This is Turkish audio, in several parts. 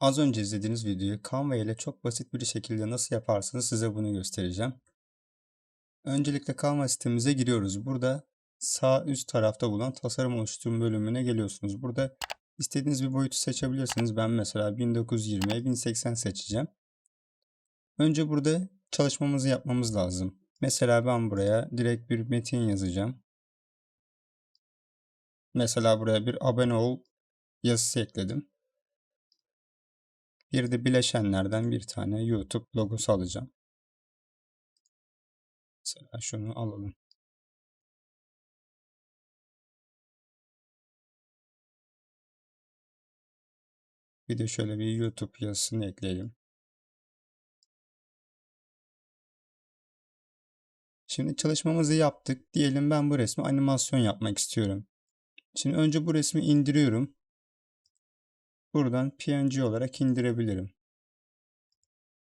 Az önce izlediğiniz videoyu Canva ile çok basit bir şekilde nasıl yaparsınız size bunu göstereceğim. Öncelikle Canva sitemize giriyoruz. Burada sağ üst tarafta bulunan tasarım oluşturma bölümüne geliyorsunuz. Burada istediğiniz bir boyutu seçebilirsiniz. Ben mesela 1920'ye 1080 seçeceğim. Önce burada çalışmamızı yapmamız lazım. Mesela ben buraya direkt bir metin yazacağım. Mesela buraya bir abone ol yazısı ekledim. Bir de bileşenlerden bir tane YouTube logosu alacağım. Mesela şunu alalım. Bir de şöyle bir YouTube yazısını ekleyelim. Şimdi çalışmamızı yaptık. Diyelim ben bu resmi animasyon yapmak istiyorum. Şimdi önce bu resmi indiriyorum. Buradan PNG olarak indirebilirim.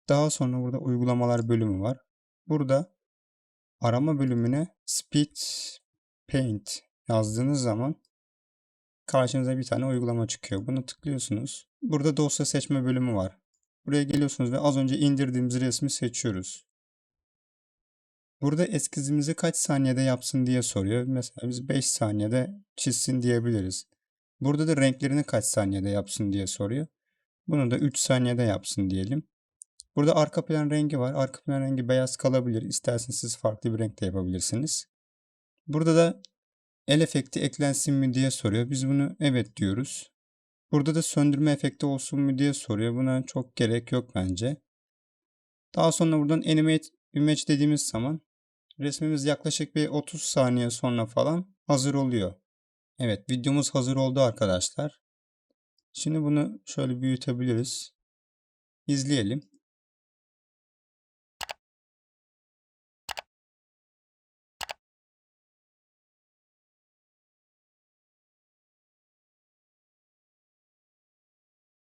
Daha sonra burada uygulamalar bölümü var. Burada arama bölümüne Speed Paint yazdığınız zaman karşınıza bir tane uygulama çıkıyor. Bunu tıklıyorsunuz. Burada dosya seçme bölümü var. Buraya geliyorsunuz ve az önce indirdiğimiz resmi seçiyoruz. Burada eskizimizi kaç saniyede yapsın diye soruyor. Mesela biz 5 saniyede çizsin diyebiliriz. Burada da renklerini kaç saniyede yapsın diye soruyor. Bunu da 3 saniyede yapsın diyelim. Burada arka plan rengi var. Arka plan rengi beyaz kalabilir. İsterseniz siz farklı bir renkte yapabilirsiniz. Burada da el efekti eklensin mi diye soruyor. Biz bunu evet diyoruz. Burada da söndürme efekti olsun mu diye soruyor. Buna çok gerek yok bence. Daha sonra buradan animate image dediğimiz zaman resmimiz yaklaşık bir 30 saniye sonra falan hazır oluyor. Evet videomuz hazır oldu arkadaşlar. Şimdi bunu şöyle büyütebiliriz. İzleyelim.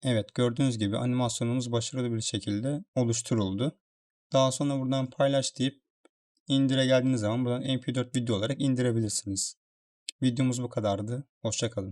Evet gördüğünüz gibi animasyonumuz başarılı bir şekilde oluşturuldu. Daha sonra buradan paylaş deyip indire geldiğiniz zaman buradan mp4 video olarak indirebilirsiniz. Videomuz bu kadardı. Hoşçakalın.